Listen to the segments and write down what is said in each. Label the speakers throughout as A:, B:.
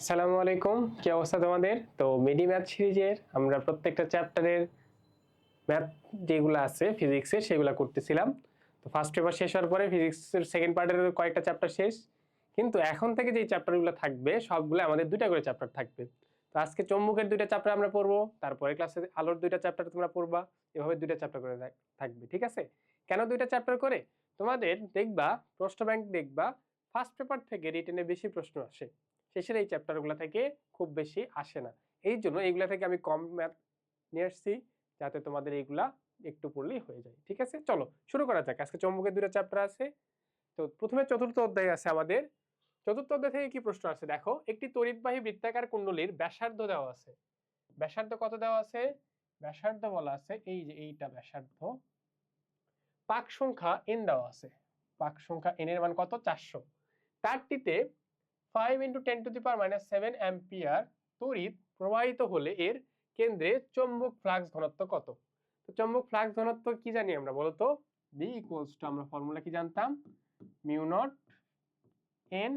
A: আসসালামু আলাইকুম, কি অবস্থা তোমাদের? তো মিডি ম্যাথ সিরিজের আমরা প্রত্যেকটা চ্যাপ্টারের ম্যাথ যেগুলো আছে ফিজিক্সের সেগুলো করতেছিলাম। তো ফার্স্ট পেপার শেষ হওয়ার পরে ফিজিক্সের সেকেন্ড পার্টের কয়েকটা চ্যাপ্টার শেষ। কিন্তু এখন থেকে যে চ্যাপ্টারগুলো থাকবে, সবগুলো আমাদের দুইটা করে চ্যাপ্টার থাকবে। তো আজকে চম্বুকের দুইটা চ্যাপ্টার আমরা পড়ব, তারপরে ক্লাসে আলোর দুইটা চ্যাপ্টার তোমরা পড়বা, এভাবে দুইটা চ্যাপ্টার করে থাকবে, ঠিক আছে? কেন দুইটা চ্যাপ্টার করে? তোমাদের দেখবা প্রশ্ন ব্যাংক দেখবা ফার্স্ট পেপার থেকে রিটেনে বেশি প্রশ্ন আসে। শেষের এই চ্যাপ্টারগুলো থেকে খুব বেশি আসে না। এই জন্য এইগুলা থেকে আমি কম ম্যাথ নিয়ে আসছি, যাতে তোমাদের এইগুলা একটু পড়লেই হয়ে যায়। ঠিক আছে? চলো, শুরু করা যাক। আজকে চম্বকের দুটো চ্যাপ্টার আছে। তো প্রথমে চতুর্থ অধ্যায় আছে আমাদের। চতুর্থ অধ্যায় থেকে কি প্রশ্ন আছে দেখো, একটি তড়িৎবাহী বৃত্তাকার কুণ্ডলীর ব্যাসার্ধ দেওয়া আছে। ব্যাসার্ধ কত দেওয়া আছে? ব্যাসার্ধ বলা আছে এই যে এইটা ব্যাসার্ধ। পাক সংখ্যা এন দেওয়া আছে। পাক সংখ্যা এন এর মান কত? চারশো। তারটিতে five into ten to the power minus seven ampere তড়িৎ প্রবাহিত হলে এর কেন্দ্রে চৌম্বক ফ্লাক্স ঘনত্ব কত? তো চৌম্বক ফ্লাক্স ঘনত্ব কি জানি আমরা বলতো? বি ইকুয়ালস টু আমরা ফর্মুলা কি জানতাম? মিউ নট এন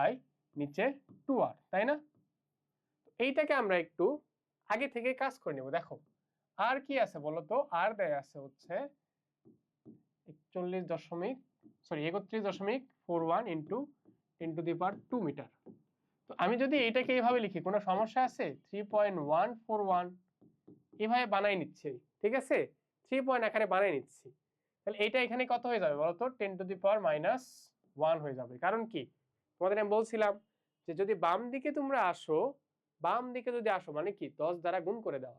A: আই নিচে টু আর তাই না? এইটাকে আমরা একটু আগে থেকে কাজ করে নেব, দেখো। আর কি আছে বলতো? আর দেয় আছে হচ্ছে একচল্লিশ দশমিক সরি একত্রিশ দশমিক four one into ten to the power two meter তো আমি যদি এটাকে এইভাবে লিখি, কোনো সমস্যা আছে? থ্রি পয়েন্ট ওয়ান বানাই নিচ্ছি ঠিক আছে? থ্রি পয়েন্ট বানাই নিচ্ছি। তাহলে এইটা এখানে কত হয়ে যাবে বলতো? Ten to the power minus হয়ে যাবে। কারণ কি? তোমাদের আমি বলছিলাম যে যদি বাম দিকে তোমরা আসো, বাম দিকে যদি আসো মানে কি? দশ দ্বারা গুণ করে দেওয়া।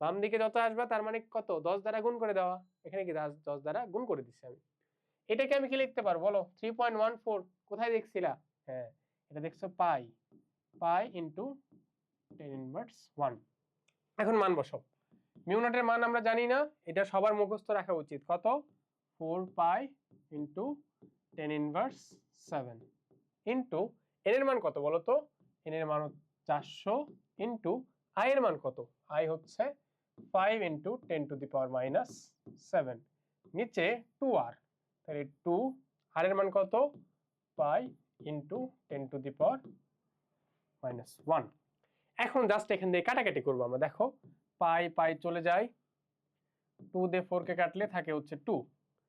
A: বাম দিকে যত আসবা, তার মানে কত? দশ দ্বারা গুণ করে দেওয়া। এখানে কি দশ দ্বারা গুণ করে দিচ্ছি আমি? এটাকে আমি কি লিখতে পারব? বলো। থ্রি পয়েন্ট ওয়ান ফোর কোথায় দেখছিলা? হ্যাঁ এটা দেখছ pi. Pi into ten inverse one এখন মান বসাও। মিউনটের মান আমরা জানি না, এটা সবার মুখস্থ রাখা উচিত। কত? Four pi into ten inverse seven into N এর মান কত বলো তো? এন এর মান চারশো ইন্টু আই এর মান কত? আই হচ্ছে five into ten to the power minus seven নিচে টু আর তাহলে টু আর এর মান কত? Pi into ten to the power minus one এখন জাস্ট এখান দিয়ে কাটাকাটি করব আমরা, দেখো, পাই পাই চলে যায়। টু দিয়ে ফোরকে কাটলে থাকে হচ্ছে টু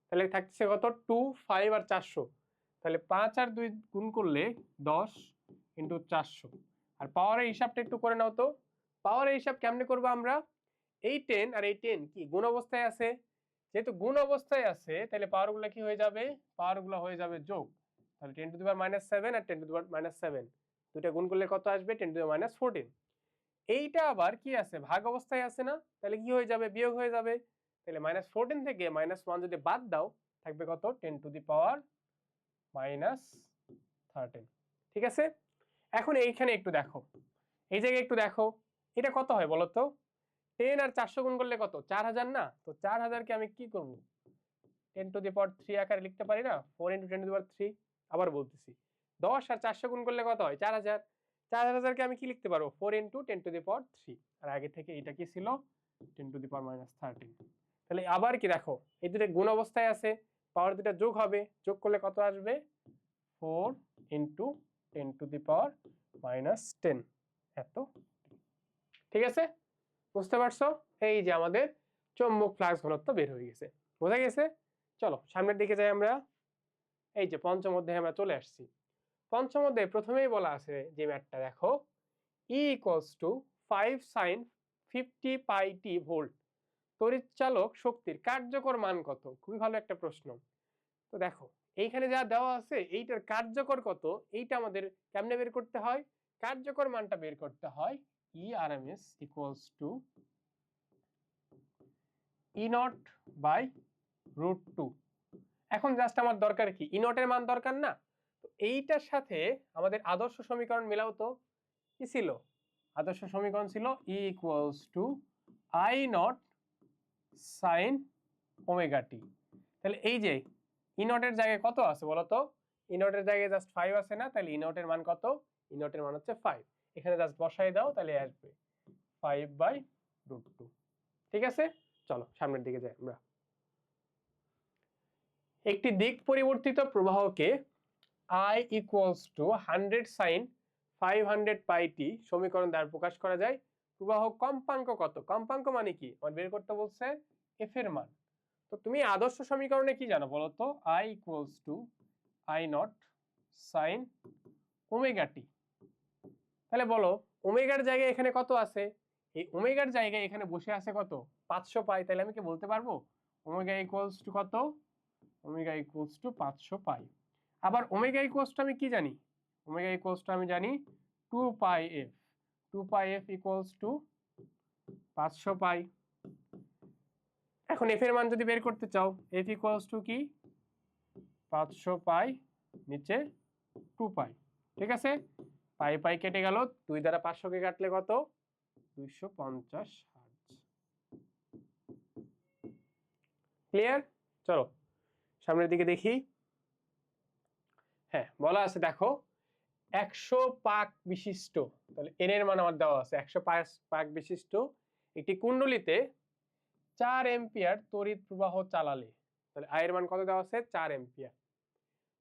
A: তাহলে থাকছে কত? টু ফাইভ আর চারশো। তাহলে পাঁচ আর দুই গুণ করলে দশ ইন্টু চারশো। আর পাওয়ারের হিসাবটা একটু করে নাও তো। পাওয়ারের হিসাব কেমনে করব আমরা? এই টেন আর এই টেন কি, গুণ অবস্থায় আছে? যেহেতু গুণ অবস্থায় আছে তাহলে পাওয়ারগুলো কি হয়ে যাবে? পাওয়ারগুলো হয়ে যাবে যোগ। তাহলে ten to the power minus seven R ten to the power minus seven দুইটা গুণ করলে কত আসবে? টেন টু মাইনাস ফোরটিন এইটা আবার কি আছে? ভাগ অবস্থায় আছে না? তাহলে কি হয়ে যাবে? বিয়োগ হয়ে যাবে। তাহলে মাইনাস ফোরটিন থেকে মাইনাস ওয়ান যদি বাদ দাও, থাকবে কত? Ten to the power minus thirteen ঠিক আছে? এখন এইখানে একটু দেখো। এই জায়গায় একটু দেখো। এটা কত হয় বলো তো টেন আর চারশো গুণ করলে কত? চার হাজার না? তো চার হাজারকে আমি কি করব? Ten to the power three আকারে লিখতে পারি না? Four into ten to the power three আবার বলতেছি। দশ আর চারশো গুণ করলে কত হয়? চার হাজার চার হাজারকে আমি কি লিখতে পারব? Four into ten to the power three আর আগে থেকে এটা কি ছিল? Ten to the power minus thirteen তাহলে আবার কি দেখো? এই দুটো গুণ অবস্থায় আছে। পাওয়ার দুটা যোগ হবে। যোগ করলে কত আসবে? Four into ten to the power minus ten এত। ঠিক আছে? বুঝতে পারছ? এই যে আমাদের চৌম্বক ফ্লাক্স ঘনত্ব বের হয়ে গেছে। বোঝা গেছে? চলো, সামনের দিকে যাই আমরা। এই যে পঞ্চম অধ্যায়ে আমরা চলে আসছি। পঞ্চম অধ্যায়ে প্রথমেই বলা আছে যে ম্যাটটা দেখো। E equals to five sine fifty pi T volt তড়িৎচালক শক্তির কার্যকর মান কত? খুবই ভালো একটা প্রশ্ন। তো দেখো, এইখানে যা দেওয়া আছে, এইটার কার্যকর কত? এইটা আমাদের কেমনে বের করতে হয়? কার্যকর মানটা বের করতে হয় S equals to E naught by root two এখন জাস্ট আমার দরকার কি? ই নটের মান দরকার না? তো এইটার সাথে আমাদের আদর্শ সমীকরণ মেলাও তো। কি ছিল? আদর্শ সমীকরণ ছিল E equals to I naught sine omega T তাহলে এই যে ই এর জায়গায় কত আছে বলো তো? ই এর জায়গায় জাস্ট ফাইভ আছে না? তাহলে ই এর মান কত? ই এর মান হচ্ছে ফাইভ এখানে জাস্ট বসাই দাও, তাহলে আসবে। ফাইভ বাই রুট টু ঠিক আছে? চলো, সামনের দিকে যাই আমরা। একটি দিক পরিবর্তিত প্রবাহকে I equals to hundred sine five hundred pi T সমীকরণ দ্বারা প্রকাশ করা যায়। প্রবাহ কম্পাঙ্ক কত? কম্পাঙ্ক মানে কি? আমার বের করতে বলছে এফ এর মান। তো তুমি আদর্শ সমীকরণে কি জানো বলো তো? I equals to I naught sine omega T তাহলে বলো, ওমেগার জায়গায় এখানে কত আছে? এই ওমেগার জায়গায় এখানে বসে আছে কত? পাঁচশো পাই, তাহলে আমি কি বলতে পারব? ওমেগা ইকুয়ালস টু কত? ওমেগা ইকুয়ালস টু পাঁচশো পাই। আবার ওমেগা ইকুয়ালস টু আমি কি জানি? ওমেগা ইকুয়ালস টু আমি জানি two pi F. Two pi F equals to পাঁচশো পাই। এখন এফ এর মান যদি বের করতে চাও, এফ ইকুয়ালস টু কি? পাঁচশো পাই, নিচে টু পাই। ঠিক আছে? পাই পাই কেটে গেল। দুই দ্বারা পাঁচশোকে কাটলে কত? দুইশো পঞ্চাশ ক্লিয়ার চলো, সামনের দিকে দেখি। হ্যাঁ বলা আছে, দেখো, একশো পাক বিশিষ্ট, তাহলে এন এর মান আমার দেওয়া আছে, একশো পাক বিশিষ্ট একটি কুণ্ডলিতে চার এম্পিয়ার তড়িৎ প্রবাহ চালালে, তাহলে আয়ের মান কত দেওয়া আছে? চার এম্পিয়ার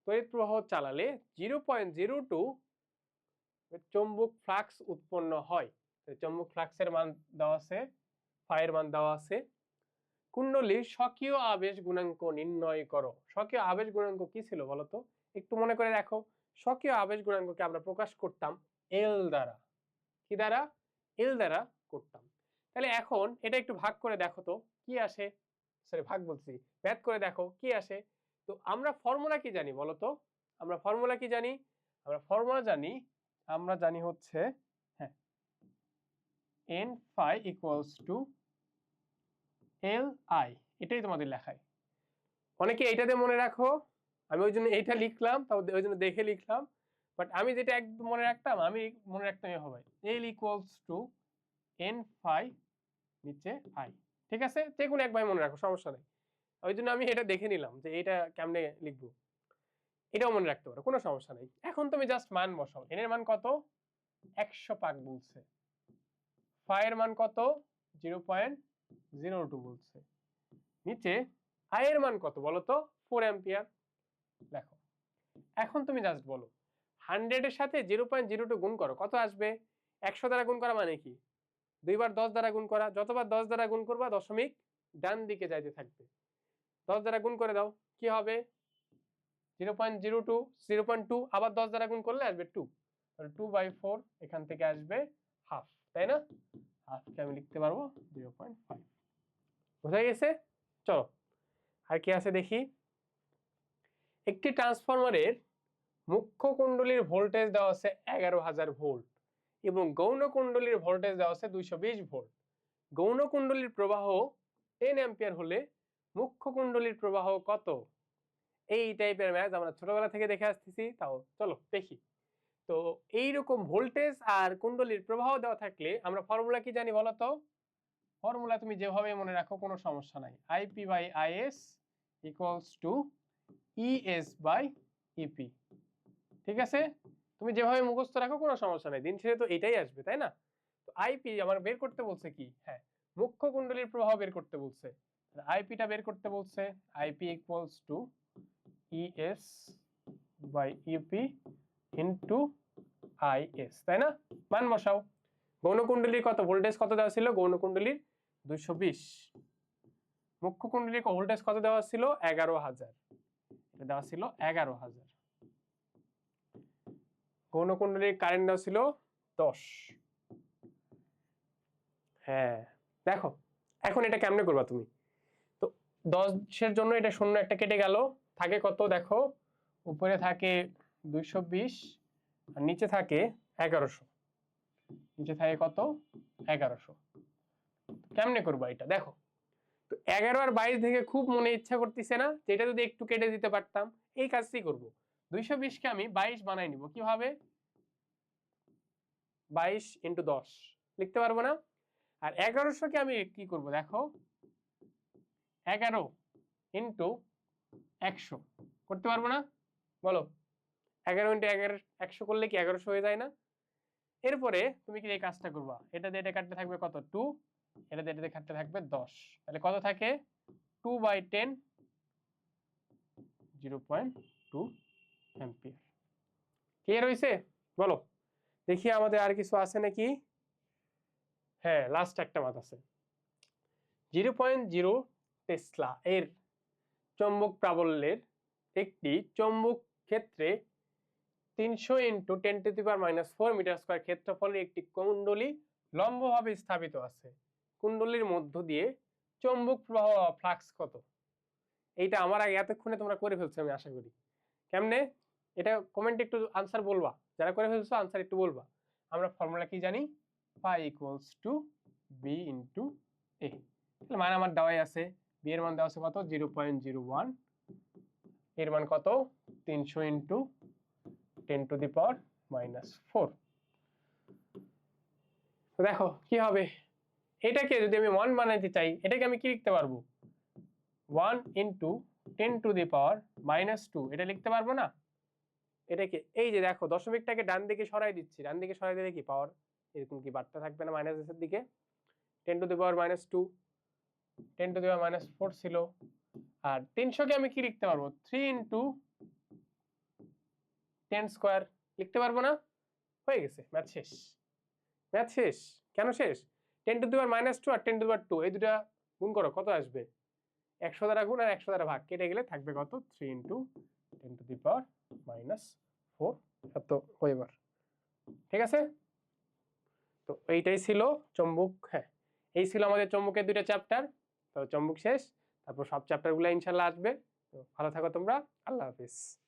A: তড়িৎ প্রবাহ চালালে জিরো পয়েন্ট জিরো টু চৌম্বক ফ্লাক্স উৎপন্ন হয়। চৌম্বক ফ্লাক্সের মান দেওয়া আছে ফায়ের মান দেওয়া আছে। কুণ্ডলীর স্বকীয় আবেশ গুণাঙ্ক নির্ণয় করো। স্বকীয় আবেশ গুণাঙ্ক কি ছিল বলতো একটু মনে করে দেখো। স্বকীয় আবেশ গুণাঙ্ককে আমরা প্রকাশ করতাম এল দ্বারা। কি দ্বারা? এল দ্বারা করতাম। তাহলে এখন এটা একটু ভাগ করে দেখো তো, কি আসে? সরি ভাগ বলছি। ম্যাথ করে দেখো, কি আসে? তো আমরা ফর্মুলা কি জানি বলো তো? আমরা ফর্মুলা কি জানি? আমরা ফর্মুলা জানি আমরা জানি হচ্ছে হ্যাঁ N phi equals to L I এটাই তোমাদের লেখায়। অনেকে এইটাতে মনে রাখো, আমি ওই জন্য এইটা লিখলাম, তাও ওই জন্য দেখে লিখলাম বাট আমি যেটা একদম মনে রাখতাম, আমি মনে রাখতাম এভাবে L equals to N phi নিচে আই ঠিক আছে? যে কোনো একবার মনে রাখো, সমস্যা নেই। ওই জন্য আমি এটা দেখে নিলাম যে এটা কেমনে লিখব। এটাও মনে রাখতে পারো, কোনো সমস্যা নেই। এখন তুমি জাস্ট মান বসাও। এন এর মান কত? একশো পাক বলছে। ফাইয়ের মান কত? জিরো পয়েন্ট জিরো টু বলছে। নিচে আয়ের মান কত বলো তো? Four ampere. দেখো, এখন তুমি জাস্ট বলো হান্ড্রেডের সাথে জিরো পয়েন্ট জিরো টু গুণ করো, কত আসবে? একশো দ্বারা গুণ করা মানে কি? দুইবার দশ দ্বারা গুণ করা, যতবার দশ দ্বারা গুণ করবা দশমিক ডান দিকে যাইতে থাকবে। দশ দ্বারা গুণ করে দাও, কি হবে? Zero point zero two, zero point two আবার দশ দ্বারা গুণ করলে আসবে টু তাহলে টু বাই ফোর এখান থেকে আসবে হাফ তাই না? হাফকে আমি লিখতে পারব জিরো পয়েন্ট ফাইভ। বোঝা গেছে? চলো, আর কি আছে দেখি? একটি ট্রান্সফরমারের মুখ্য কুণ্ডলীর ভোল্টেজ দেওয়া আছে এগারো হাজার ভোল্ট এবং গৌণ কুণ্ডলীর ভোল্টেজ দেওয়া আছে দুইশো বিশ ভোল্ট গৌণ কুণ্ডলীর প্রবাহ টেন অ্যাম্পিয়ার হলে মুখ্য কুণ্ডলীর প্রবাহ কত? এই টাইপের ম্যাচ আমরা ছোটবেলা থেকে দেখে আসতেছি, তাও চলো দেখি। তো এইরকম ভোল্টেজ আর কুণ্ডলীর প্রবাহ দেওয়া থাকলে আমরা ফর্মুলা কি জানি বলো তো? ফর্মুলা তুমি যেভাবে মনে রাখো কোনো সমস্যা নাই। IP by IS equals to ES by EP ঠিক আছে? তুমি যেভাবে মুখস্থ রাখো কোনো সমস্যা নাই। দিন শেষে তো এটাই আসবে, তাই না? তো আইপি আমার বের করতে বলছে কি? হ্যাঁ মুখ্য কুণ্ডলীর প্রবাহ বের করতে বলছে। আইপিটা বের করতে বলছে। IP equals to ES by UP into IS তাই না? মান বসাও। গৌণকুণ্ডলীর কত? ভোল্টেজ কত দেওয়া ছিল? গৌণকুণ্ডলীর দুইশো বিশ। মুখ্য কুণ্ডলীর ভোল্টেজ কত দেওয়া ছিল? এগারো হাজার। এটা দেওয়া ছিল এগারো হাজার। গৌণকুণ্ডলীর কারেন্ট দেওয়া ছিল দশ। হ্যাঁ দেখো, এখন এটা কেমনে করবা তুমি? তো দশের জন্য এটা শূন্য একটা কেটে গেল। থাকে কত দেখো? উপরে থাকে দুইশো বিশ আর নিচে থাকে এগারোশো। নিচে থাকে কত? এগারোশো। কেমনে করব এটা? দেখো। তো এগারো আর বাইশ থেকে খুব মনে ইচ্ছা করতেছে না যেটা যদি একটু কেটে দিতে পারতাম, এই কাজটি করব। দুইশো বিশকে আমি বাইশ বানাই নিব। কীভাবে বাইশ ইন্টু দশ। লিখতে পারব না? আর এগারোশোকে আমি কি করব? দেখো। এগারো ইন্টু একশো। করতে পারব না? বলো। এগারো ইন্টু এগারো, একশো করলে কি এগারোশো হয়ে যায় না? এরপরে তুমি কি এই কাজটা করবা। এটা দিয়ে এটা কাটতে থাকবে কত? টু। এটা দিয়ে এটা দিয়ে কাটতে থাকবে দশ। তাহলে কত থাকে? Two by ten, zero point two ampere. Clear হয়েছে বলো। দেখি আমাদের আর কিছু আছে নাকি? হ্যাঁ লাস্ট একটা মাত আছে। জিরো পয়েন্ট জিরো টেসলা এর চৌম্বক প্রাবল্যের একটি চৌম্বক ক্ষেত্রে তিনশো into ten to the power minus four meter square ক্ষেত্রফলের একটি কুণ্ডলী লম্বভাবে স্থাপিত আছে। কুণ্ডলীর মধ্য দিয়ে চৌম্বক প্রবাহ ফ্লাক্স কত? এইটা আমার আগে এতক্ষণে তোমরা করে ফেলছো, আমি আশা করি। কেমনে? এটা কমেন্টে একটু আনসার বলবা। যারা করে ফেলছো আনসার একটু বলবা। আমরা ফর্মুলা কি জানি? Pi equals to B into A মান আমার দেওয়াই আছে। বি এর মান দেওয়া আছে কত? জিরো পয়েন্ট জিরো ওয়ানের মান কত? তিনশো into ten to the power minus four দেখো, কি হবে? এটাকে যদি আমি ওয়ান বানাইতে চাই, এটাকে আমি কি লিখতে পারব? One into ten to the power minus two এটা লিখতে পারব না? এটাকে, এই যে দেখো, দশমিকটাকে ডান দিকে সরাই দিচ্ছি। ডান দিকে সরাই দিলে কি? পাওয়ার এরকম কি বাড়তে থাকবে না মাইনাসের দিকে। Ten to the power minus two ten to the power minus four ছিল। আর তিনশোকে আমি কি লিখতে পারব? থ্রি ইন্টু টেন স্কোয়ার লিখতে পারব না? হয়ে গেছে, ম্যাথ শেষ। ম্যাথ শেষ, কেন শেষ? Ten to the power minus two R ten to the power two, এই দুটা গুণ করো, কত আসবে? একশো দ্বারা গুণ আর একশো দ্বারা ভাগ, কেটে গেলে থাকবে কত? Three into ten to the power minus four, এত ওয়েবার ঠিক আছে? তো এইটাই ছিল চম্বুক হ্যাঁ এই ছিল আমাদের চম্বুকের দুইটা চ্যাপ্টার। তো চম্বুক শেষ। তারপর সব চ্যাপ্টারগুলো ইনশাল্লাহ আসবে। তো ভালো থাকো তোমরা। আল্লাহ হাফিজ।